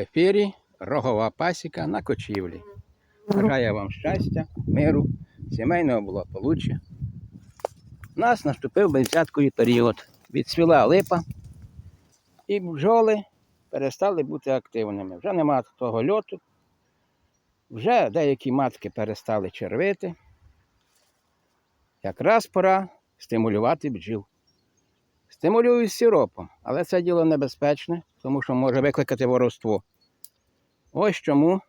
ефірі Рогова пасіка на кочівлі. Бажаю вам щастя, миру, сімейного благополуччя. У нас наступив безвзятковий період. Відцвіла липа, і бджоли перестали бути активними. Вже нема того льоту, вже деякі матки перестали червити. Якраз пора стимулювати бджіл. Стимулюють сиропом, але це діло небезпечне, тому що може викликати воровство. Ось чому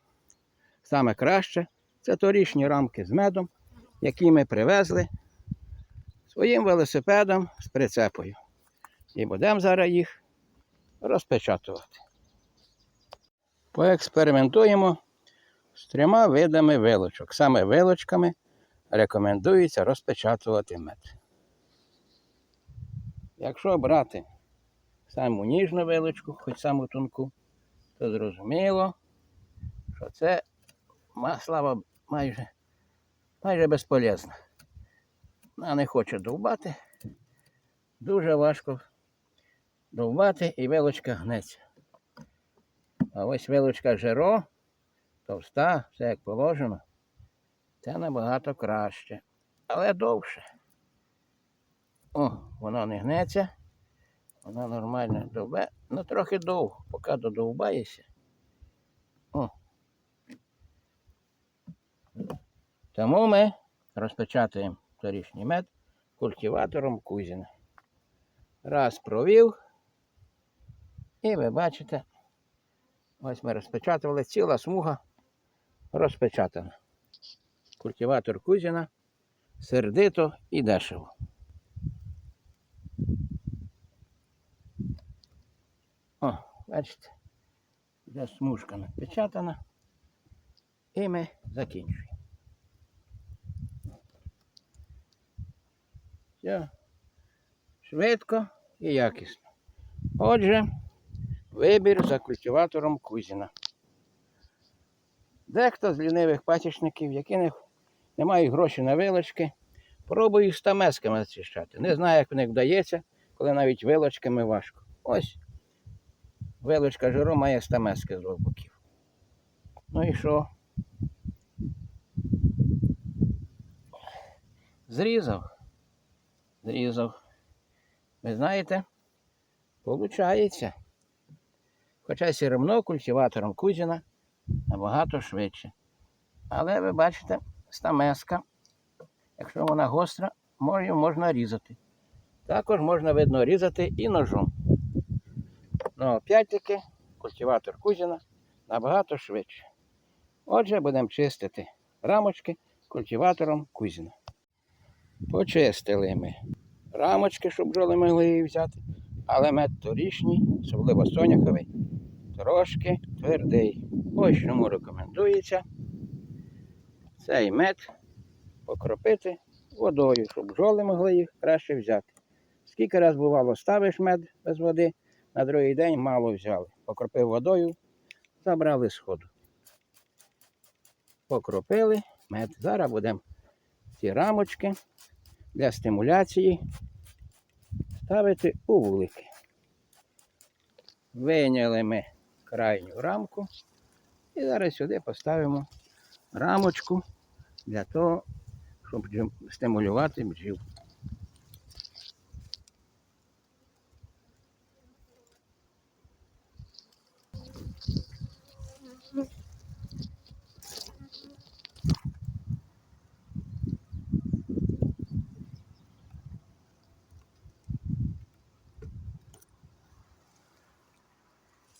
саме краще це торішні рамки з медом, які ми привезли своїм велосипедом з прицепою. І будемо зараз їх розпечатувати. Поекспериментуємо з трьома видами вилочок. Саме вилочками рекомендується розпечатувати мед. Якщо брати саму ніжну вилочку, хоч саму тонку, то зрозуміло, що це слава майже, майже безполезна. Вона не хоче довбати. Дуже важко довбати і вилочка гнеться. А ось вилочка жиро, товста, все як положено, це набагато краще, але довше. О, воно не гнеться, воно нормально довбе, ну трохи довго, поки додовбаєшся. Тому ми розпечатуємо торішній мед культиватором Кузіна. Раз провів, і ви бачите, ось ми розпечатували ціла смуга розпечатана. Культиватор Кузіна сердито і дешево. О, бачите, вже смужка напечатана. І ми закінчуємо. Все. Швидко і якісно. Отже, вибір за культиватором Кузіна. Дехто з лінивих пасічників, які не, не мають грошей на вилочки, пробують стамесками зачищати. Не знаю, як в них вдається, коли навіть вилочками важко. Ось вилочка жиру має стамески з двох боків. Ну і що? Зрізав. Зрізав. Ви знаєте, получається. Хоча одно культиватором Кузіна набагато швидше. Але ви бачите, стамеска, якщо вона гостра, може, можна різати. Також можна видно різати і ножом. Ну, опять-таки, культиватор Кузіна набагато швидше. Отже, будемо чистити рамочки культиватором Кузіна. Почистили ми рамочки, щоб бджоли могли її взяти. Але мед торішній, особливо соняховий, трошки твердий. Ось чому рекомендується цей мед покропити водою, щоб бджоли могли їх краще взяти. Скільки раз бувало, ставиш мед без води, на другий день мало взяли. Покропив водою, забрали сходу. Покропили мед. Зараз будемо ці рамочки для стимуляції ставити у вулики. Вийняли ми крайню рамку і зараз сюди поставимо рамочку для того, щоб стимулювати бджіл.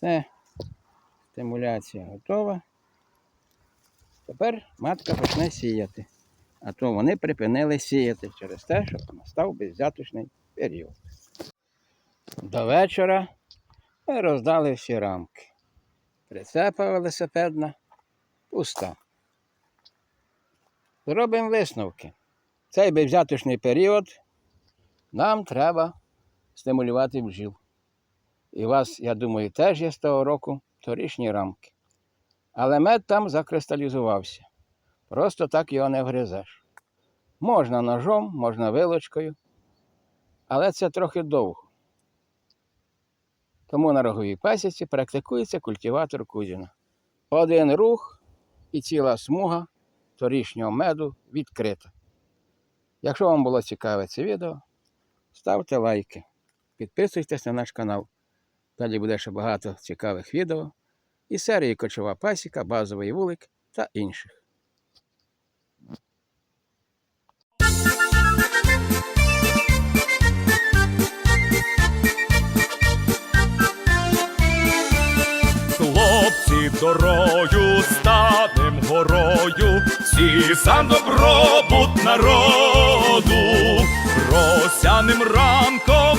Все, стимуляція готова. Тепер матка почне сіяти. А то вони припинили сіяти через те, що настав беззяточний період. До вечора ми роздали всі рамки. Прицепа велосипедна пуста. Зробимо висновки. Цей безвзяточний період нам треба стимулювати бджіл. І вас, я думаю, теж є з того року торішні рамки. Але мед там закристалізувався. Просто так його не вгризеш. Можна ножом, можна вилочкою, але це трохи довго. Тому на роговій пасіці практикується культиватор Кузіна. Один рух і ціла смуга торішнього меду відкрита. Якщо вам було цікаве це відео, ставте лайки, підписуйтесь на наш канал. Далі буде ще багато цікавих відео із серії Кочова пасіка, базовий вулик та інших. Хлопці дорою станем горою, всі за добробут народу, росяним ранком,